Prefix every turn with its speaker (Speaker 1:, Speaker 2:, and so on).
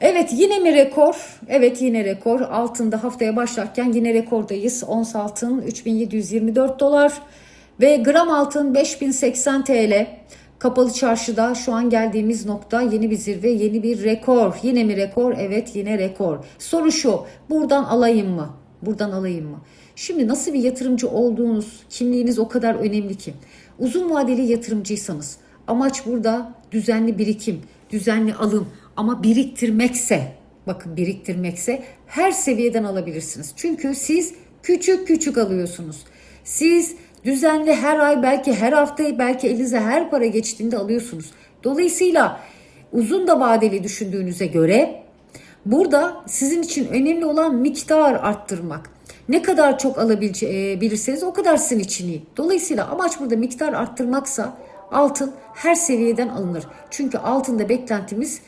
Speaker 1: Evet yine mi rekor? Evet yine rekor. Altında haftaya başlarken yine rekordayız. Ons altın 3724 dolar ve gram altın 5080 TL. Kapalı çarşıda şu an geldiğimiz nokta yeni bir zirve, yeni bir rekor. Yine mi rekor? Evet yine rekor. Soru şu, buradan alayım mı? Buradan alayım mı? Şimdi nasıl bir yatırımcı olduğunuz, kimliğiniz o kadar önemli ki. Uzun vadeli yatırımcıysanız amaç burada düzenli birikim, düzenli alım ama biriktirmekse, bakın biriktirmekse her seviyeden alabilirsiniz. Çünkü siz küçük küçük alıyorsunuz. Siz düzenli her ay belki her hafta belki elinize her para geçtiğinde alıyorsunuz. Dolayısıyla uzun da vadeli düşündüğünüze göre burada sizin için önemli olan miktar arttırmak. Ne kadar çok alabilirseniz o kadar sizin için iyi. Dolayısıyla amaç burada miktar arttırmaksa altın her seviyeden alınır. Çünkü altında beklentimiz